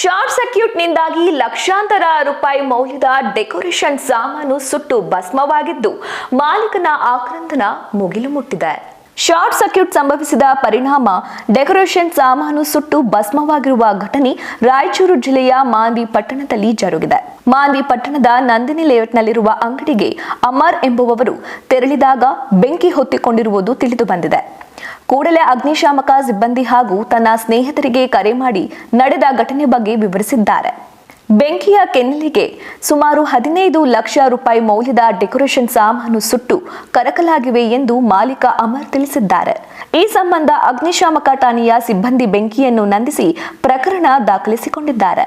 Short ಸರ್ಕ್ಯೂಟ್ನಿಂದಾಗಿ ಲಕ್ಷಾಂತರ ರೂಪಾಯಿ ಮೌಲ್ಯದ ಡೆಕೋರೇಷನ್ ಸಾಮಾನು ಸುಟ್ಟು ಭಸ್ಮವಾಗಿದ್ದು ಮಾಲೀಕನ ಆಕ್ರಂದನ ಮುಗಿಲು ಮುಟ್ಟಿದೆ. ಶಾರ್ಟ್ ಸರ್ಕ್ಯೂಟ್ ಸಂಭವಿಸಿದ ಪರಿಣಾಮ ಡೆಕೋರೇಷನ್ ಸಾಮಾನು ಸುಟ್ಟು ಭಸ್ಮವಾಗಿರುವ ಘಟನೆ ರಾಯಚೂರು ಜಿಲ್ಲೆಯ ಮಾಂದಿ ಪಟ್ಟಣದಲ್ಲಿ ಜರುಗಿದೆ. ಮಾಂದಿ ಪಟ್ಟಣದ ನಂದಿನಿ ಲೇಔಟ್ನಲ್ಲಿರುವ ಅಂಗಡಿಗೆ ಅಮರ್ ಎಂಬುವವರು ತೆರಳಿದಾಗ ಬೆಂಕಿ ಹೊತ್ತಿಕೊಂಡಿರುವುದು ತಿಳಿದು ಬಂದಿದೆ. ಕೂಡಲೇ ಅಗ್ನಿಶಾಮಕ ಸಿಬ್ಬಂದಿ ಹಾಗೂ ತನ್ನ ಸ್ನೇಹಿತರಿಗೆ ಕರೆ ಮಾಡಿ ನಡೆದ ಘಟನೆ ಬಗ್ಗೆ ವಿವರಿಸಿದ್ದಾರೆ. ಬೆಂಕಿಯ ಕೆನ್ನಲಿಗೆ ಸುಮಾರು ಹದಿನೈದು ಲಕ್ಷ ರೂಪಾಯಿ ಮೌಲ್ಯದ ಡೆಕೋರೇಷನ್ ಸಾಮಾನು ಸುಟ್ಟು ಕರಕಲಾಗಿವೆ ಎಂದು ಮಾಲೀಕ ಅಮರ್ ತಿಳಿಸಿದ್ದಾರೆ. ಈ ಸಂಬಂಧ ಅಗ್ನಿಶಾಮಕ ಠಾಣೆಯ ಸಿಬ್ಬಂದಿ ಬೆಂಕಿಯನ್ನು ನಂದಿಸಿ ಪ್ರಕರಣ ದಾಖಲಿಸಿಕೊಂಡಿದ್ದಾರೆ.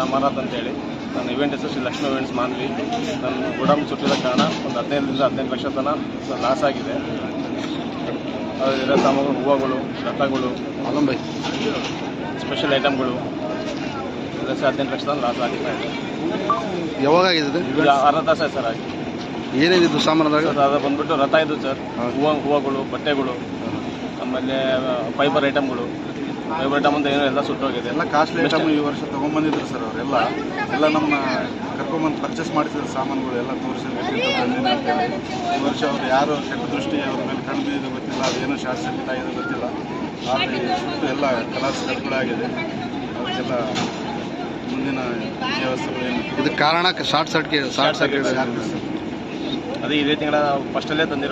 ಅಮರನಾಥ್ ಅಂತೇಳಿ. ನನ್ನ ಇವೆಂಟ್ ಹೆಸರು ಶ್ರೀ ಲಕ್ಷ್ಮೀ ಇವೆಂಟ್ಸ್ ಮಾನ್ವಿ. ನನ್ನ ಗುಡಮ್ ಸುಟ್ಟಿದ ಕಾರಣ ಒಂದು ಹದಿನೈದರಿಂದ ಹದಿನೈದು ಲಕ್ಷ ತನ ಲಾಸ್ ಆಗಿದೆ. ಅದರ ಸಾಮಾನು ಹೂವುಗಳು ರಥಗಳು ಅಲಂಬೈ ಸ್ಪೆಷಲ್ ಐಟಮ್ಗಳು ಎಲ್ಲ ಸರ್ ಹದಿನೆಂಟು ಲಕ್ಷದಲ್ಲಿ ಲಾಸ್ ಆಗಿದೆ ಯಾವಾಗ ಆಗಿದೆ ಇದು? ಅರ್ಧ ತಾಸ ಆಯ್ತು ಸರ್ ಆಗಿ ಏನೇನಿದ್ದು ಸಾಮಾನದಾಗ? ಅದು ಬಂದ್ಬಿಟ್ಟು ರಥ ಇದು ಸರ್. ಹೂವು ಹೂವುಗಳು ಬಟ್ಟೆಗಳು ಆಮೇಲೆ ಫೈಬರ್ ಐಟಮ್ಗಳು ಐಟಮ್ ಅಂತ ಏನೋ ಎಲ್ಲ ಸುಟ್ಟೋಗಿದೆ. ಎಲ್ಲ ಕಾಸ್ಟ್ಲಿ ಐಟಮ್ ಈ ವರ್ಷ ತೊಗೊಂಬಂದಿದ್ರು ಸರ್ ಅವರೆಲ್ಲ ಎಲ್ಲ ನಮ್ಮ ಕರ್ಕೊಂಬಂದು ಪರ್ಚೇಸ್ ಮಾಡಿಸಿದ ಸಾಮಾನುಗಳು ಎಲ್ಲ ತೋರಿಸಿದ್ರು. ಈ ವರ್ಷ ಅವ್ರು ಯಾರು ಕೆಟ್ಟ ದೃಷ್ಟಿ ಅವ್ರ ಮೇಲೆ ಕಣ್ಣು ಇದು ಗೊತ್ತಿಲ್ಲ ಅದೇನೋ ಶಾರ್ಟ್ ಸರ್ಕ್ಯೂಟ್ ಆಗಿದೆ ಗೊತ್ತಿಲ್ಲ. ಆದರೆ ಸುಟ್ಟು ಎಲ್ಲ ಕಲರ್ಸ್ ಕಟ್ಗಳಾಗಿದೆ ಅದಕ್ಕೆಲ್ಲ ಮುಂದಿನ ವ್ಯವಸ್ಥೆಗಳು ಏನು? ಇದು ಕಾರಣ ಶಾರ್ಟ್ ಸರ್ಕ್ಯೂಟ್ ಶಾರ್ಟ್ ಸರ್ಕ್ಯೂಟ್ ಅದೇ ಇದೇ ತಿಂಗಳ ಫಸ್ಟಲ್ಲೇ ತಂದಿರೋ